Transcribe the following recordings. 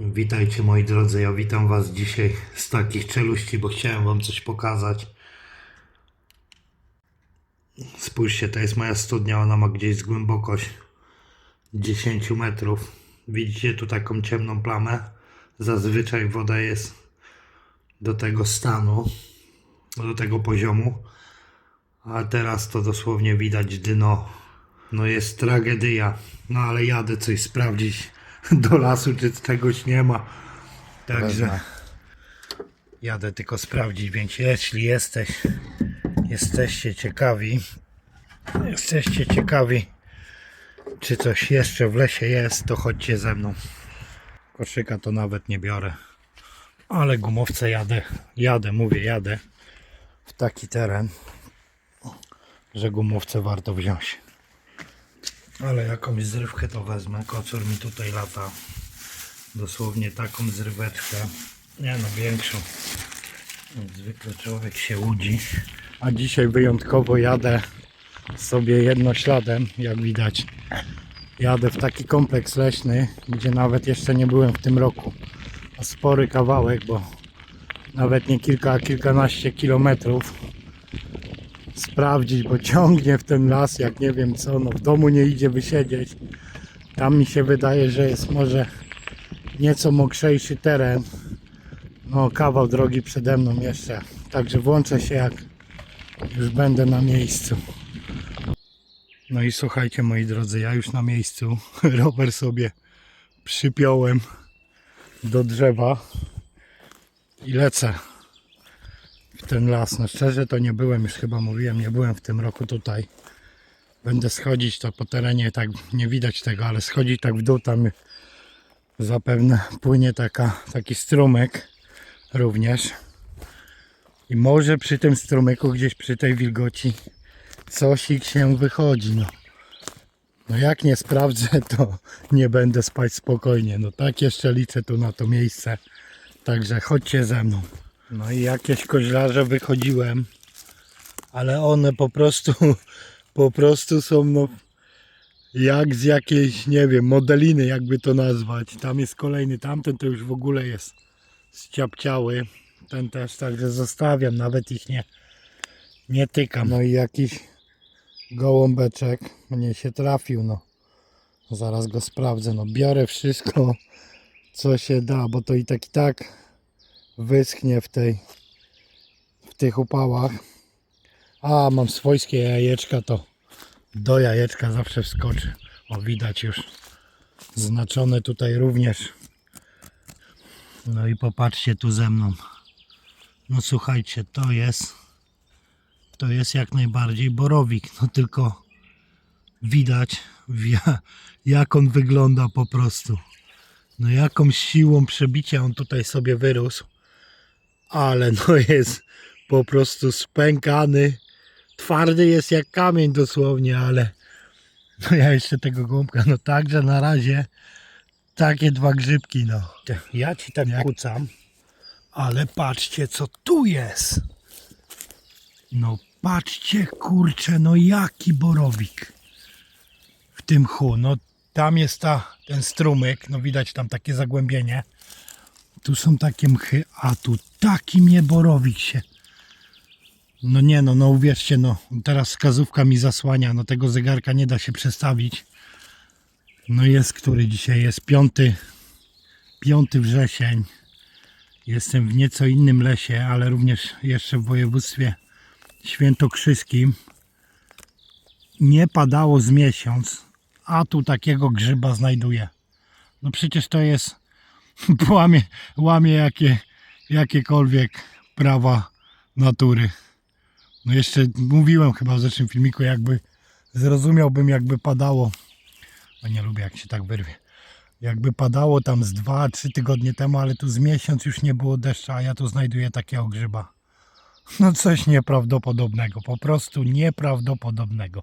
Witajcie moi drodzy, ja witam was dzisiaj z takich czeluści, bo chciałem wam coś pokazać. Spójrzcie, to jest moja studnia, ona ma gdzieś głębokość 10 metrów. Widzicie tu taką ciemną plamę? Zazwyczaj woda jest do tego stanu, do tego poziomu, a teraz to dosłownie widać dno. No jest tragedia, no ale jadę coś sprawdzić do lasu, czy czegoś nie ma. Także jadę tylko sprawdzić, więc jeśli jesteś, jesteście ciekawi, jesteście ciekawi, czy coś jeszcze w lesie jest, to chodźcie ze mną. Koszyka to nawet nie biorę, ale gumowce jadę, jadę, mówię, jadę w taki teren, że gumowce warto wziąć. Ale jakąś zrywkę to wezmę. Kocur mi tutaj lata. Dosłownie taką zryweczkę. Nie no, większą. Zwykle człowiek się łudzi. A dzisiaj wyjątkowo jadę sobie jednośladem, jak widać. Jadę w taki kompleks leśny, gdzie nawet jeszcze nie byłem w tym roku. A spory kawałek, bo nawet nie kilka, a kilkanaście kilometrów sprawdzić, bo ciągnie w ten las, jak nie wiem co, no w domu nie idzie wysiedzieć. Tam mi się wydaje, że jest może nieco mokrzejszy teren. No kawał drogi przede mną jeszcze. Także włączę się jak już będę na miejscu. No i słuchajcie moi drodzy, ja już na miejscu. Rower sobie przypiąłem do drzewa i lecę ten las. No szczerze to nie byłem, już chyba mówiłem, nie byłem w tym roku tutaj. Będę schodzić to po terenie, tak nie widać tego, ale schodzić tak w dół, tam zapewne płynie taka, taki strumyk również. I może przy tym strumyku, gdzieś przy tej wilgoci, coś się wychodzi. No. no jak nie sprawdzę, to nie będę spać spokojnie. No tak jeszcze liczę tu na to miejsce. Także chodźcie ze mną. No i jakieś koźlarze wychodziłem, ale one po prostu, po prostu są no, jak z jakiejś, nie wiem, modeliny jakby to nazwać. Tam jest kolejny, tamten to już w ogóle jest ściapciały. Ten też, także zostawiam, nawet ich nie, nie tykam. No i jakiś gołąbeczek mnie się trafił, no. Zaraz go sprawdzę, no biorę wszystko, co się da, bo to i tak i tak wyschnie w tej w tych upałach. A mam swojskie jajeczka, to do jajeczka zawsze wskoczy. O widać już znaczone tutaj również. No i popatrzcie tu ze mną. No słuchajcie, to jest to jest jak najbardziej borowik. No tylko widać ja- jak on wygląda po prostu. No jaką siłą przebicia on tutaj sobie wyrósł. Ale no jest po prostu spękany. Twardy jest jak kamień dosłownie, ale no ja jeszcze tego gąbka, no także na razie takie dwa grzybki, no. Ja ci tak kucam, ale patrzcie co tu jest. No patrzcie kurczę, no jaki borowik w tym chu. No tam jest ta, ten strumyk, no widać tam takie zagłębienie. Tu są takie mchy, a tu taki mnie borowik się. No nie no, no uwierzcie, no teraz wskazówka mi zasłania, no tego zegarka nie da się przestawić. No jest, który dzisiaj jest? Piąty, piąty wrzesień. Jestem w nieco innym lesie, ale również jeszcze w województwie świętokrzyskim. Nie padało z miesiąc, a tu takiego grzyba znajduję. No przecież to jest łamie, łamie jakie, jakiekolwiek prawa natury. No jeszcze mówiłem chyba w zeszłym filmiku, jakby zrozumiałbym jakby padało. No nie lubię jak się tak wyrwie. Jakby padało tam z 2-3 tygodnie temu, ale tu z miesiąc już nie było deszcza, a ja tu znajduję takiego grzyba. No coś nieprawdopodobnego, po prostu nieprawdopodobnego.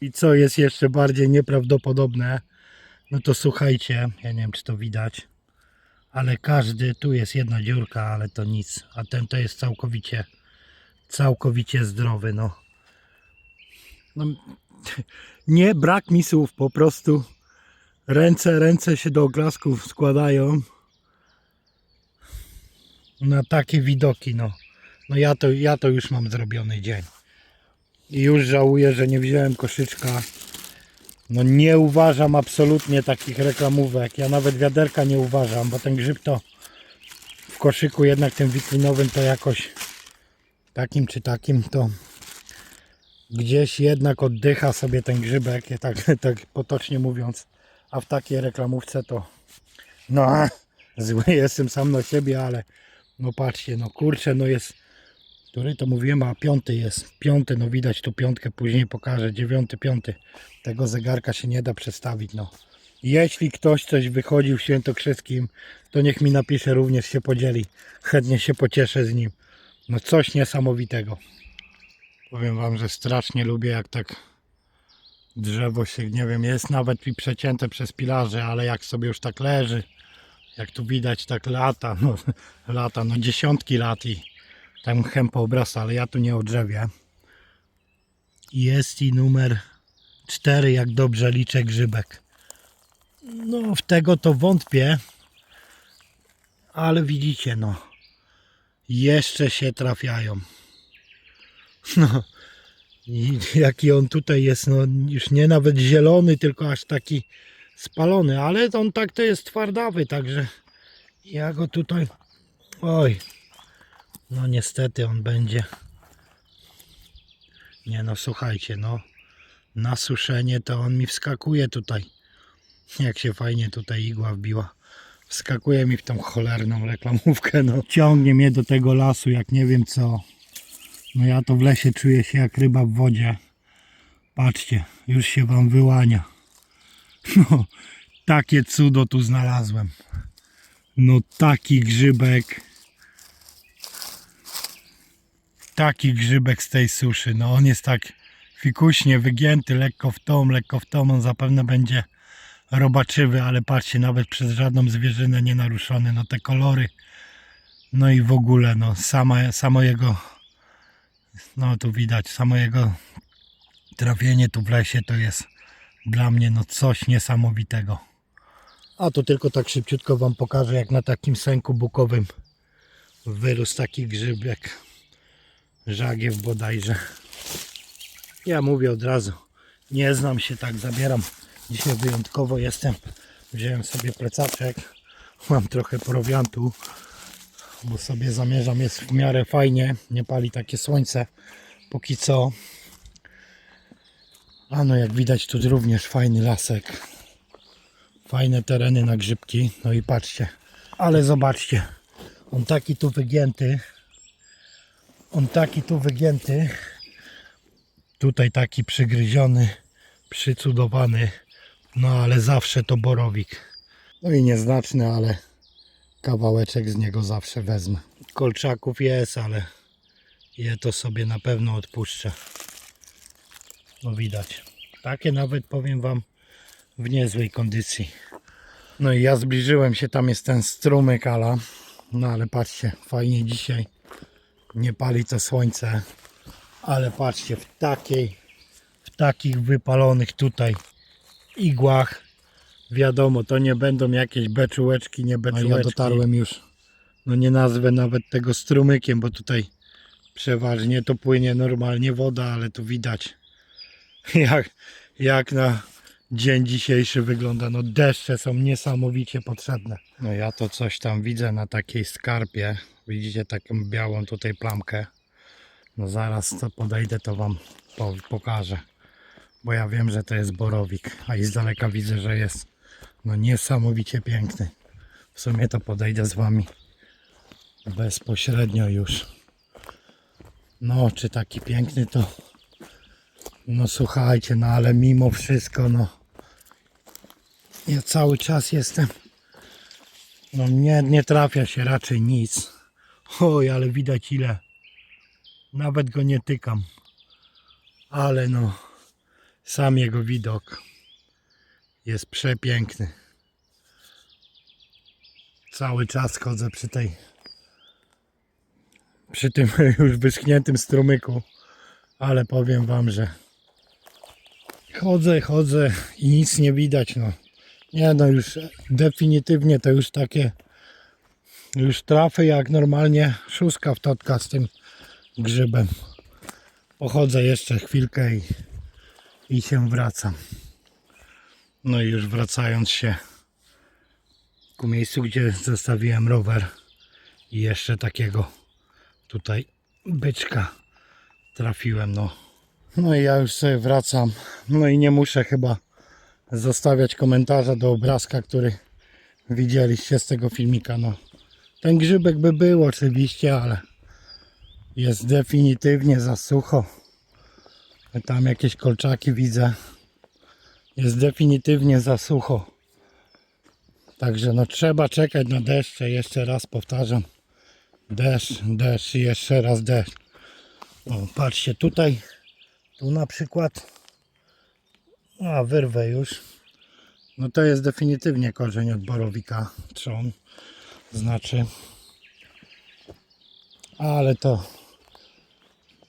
I co jest jeszcze bardziej nieprawdopodobne, no to słuchajcie, ja nie wiem czy to widać, ale każdy, tu jest jedna dziurka, ale to nic, a ten to jest całkowicie, całkowicie zdrowy, no. no nie, brak mi słów, po prostu Ręce, ręce się do oglasków składają na takie widoki, no. No ja to, ja to już mam zrobiony dzień. I już żałuję, że nie wziąłem koszyczka. No nie uważam absolutnie takich reklamówek. Ja nawet wiaderka nie uważam, bo ten grzyb to w koszyku jednak tym witrinowym to jakoś takim czy takim to gdzieś jednak oddycha sobie ten grzybek, tak, tak potocznie mówiąc. A w takiej reklamówce to no zły jestem sam na siebie, ale no patrzcie, no kurczę, no jest który to mówiłem, a piąty jest. Piąty, no widać tu piątkę, później pokażę. Dziewiąty, piąty. Tego zegarka się nie da przestawić, no. Jeśli ktoś coś wychodził w Świętokrzyskim, to niech mi napisze, również się podzieli. Chętnie się pocieszę z nim. No coś niesamowitego. Powiem wam, że strasznie lubię jak tak drzewo się, nie wiem, jest nawet i przecięte przez pilarze, ale jak sobie już tak leży, jak tu widać tak lata, no lata, no dziesiątki lat i tam chępa obrasta, ale ja tu nie o drzewie. Jest i numer 4, jak dobrze liczę grzybek. No, w tego to wątpię, ale widzicie, no, jeszcze się trafiają. No, i jaki on tutaj jest, no, już nie nawet zielony, tylko aż taki spalony, ale on tak to jest twardawy, także ja go tutaj, oj, no niestety on będzie. Nie no słuchajcie, no na suszenie to on mi wskakuje tutaj. Jak się fajnie tutaj igła wbiła. Wskakuje mi w tą cholerną reklamówkę, no. Ciągnie mnie do tego lasu, jak nie wiem co. No ja to w lesie czuję się jak ryba w wodzie. Patrzcie, już się wam wyłania. No, takie cudo tu znalazłem. No taki grzybek taki grzybek z tej suszy. No on jest tak fikuśnie wygięty, lekko w tą, lekko w tą. On zapewne będzie robaczywy, ale patrzcie, nawet przez żadną zwierzynę nie naruszony. No te kolory, no i w ogóle, no sama, samo jego, no tu widać, samo jego trafienie tu w lesie to jest dla mnie no coś niesamowitego. A to tylko tak szybciutko Wam pokażę, jak na takim sęku bukowym wyrósł taki grzybek żagiew bodajże. Ja mówię od razu, nie znam się tak, zabieram. Dzisiaj wyjątkowo jestem. Wziąłem sobie plecaczek, mam trochę prowiantu, bo sobie zamierzam, jest w miarę fajnie, nie pali takie słońce póki co. A no jak widać tu również fajny lasek. Fajne tereny na grzybki. No i patrzcie, ale zobaczcie, on taki tu wygięty, on taki tu wygięty. Tutaj taki przygryziony, przycudowany. No ale zawsze to borowik. No i nieznaczny, ale kawałeczek z niego zawsze wezmę. Kolczaków jest, ale je to sobie na pewno odpuszczę. No widać. Takie nawet powiem Wam w niezłej kondycji. No i ja zbliżyłem się, tam jest ten strumyk ala. No ale patrzcie, fajnie dzisiaj nie pali to słońce, ale patrzcie, w takiej, w takich wypalonych tutaj igłach, wiadomo, to nie będą jakieś beczułeczki, nie beczułeczki. ja dotarłem już, no nie nazwę nawet tego strumykiem, bo tutaj przeważnie to płynie normalnie woda, ale tu widać jak, jak na dzień dzisiejszy wygląda. No deszcze są niesamowicie potrzebne. No ja to coś tam widzę na takiej skarpie. Widzicie taką białą tutaj plamkę. No zaraz to podejdę to wam po, pokażę. Bo ja wiem, że to jest borowik, a i z daleka widzę, że jest no niesamowicie piękny. W sumie to podejdę z wami bezpośrednio już. No, czy taki piękny to no słuchajcie, no ale mimo wszystko, no ja cały czas jestem. No nie, nie trafia się raczej nic. Oj, ale widać ile. Nawet go nie tykam. Ale no, sam jego widok jest przepiękny. Cały czas chodzę przy tej, przy tym już wyschniętym strumyku. Ale powiem wam, że chodzę, chodzę i nic nie widać. No. Nie no, już definitywnie to już takie już trafy jak normalnie szóstka w totka z tym grzybem. Pochodzę jeszcze chwilkę i, i się wracam. No i już wracając się ku miejscu, gdzie zostawiłem rower i jeszcze takiego tutaj byczka trafiłem, no. No i ja już sobie wracam. No i nie muszę chyba zostawiać komentarza do obrazka, który widzieliście z tego filmika. No, ten grzybek by był oczywiście, ale jest definitywnie za sucho. Tam jakieś kolczaki widzę. Jest definitywnie za sucho. Także no trzeba czekać na deszcze. Jeszcze raz powtarzam. Deszcz, deszcz i jeszcze raz deszcz. O, patrzcie tutaj. Tu na przykład. A, wyrwę już. No to jest definitywnie korzeń od borowika trzon. Znaczy. Ale to.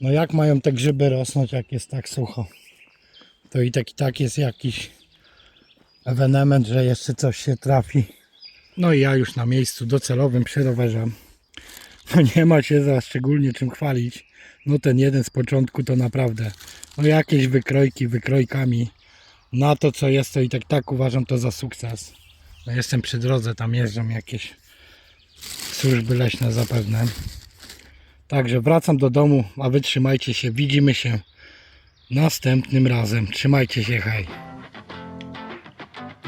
No jak mają te grzyby rosnąć, jak jest tak sucho? To i tak i tak jest jakiś ewenement, że jeszcze coś się trafi. No i ja już na miejscu docelowym przy rowerze. No nie ma się za szczególnie czym chwalić. No ten jeden z początku to naprawdę no jakieś wykrojki wykrojkami na to co jest to i tak tak uważam to za sukces. No jestem przy drodze, tam jeżdżą jakieś służby leśne zapewne. Także wracam do domu, a wy trzymajcie się, widzimy się następnym razem. Trzymajcie się, hej.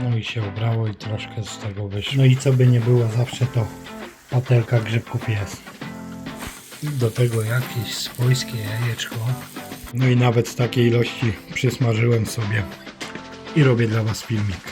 No i się ubrało i troszkę z tego wyszło. No i co by nie było, zawsze to patelka grzybków jest. Do tego jakieś swojskie jajeczko. No i nawet z takiej ilości przysmażyłem sobie i robię dla Was filmik.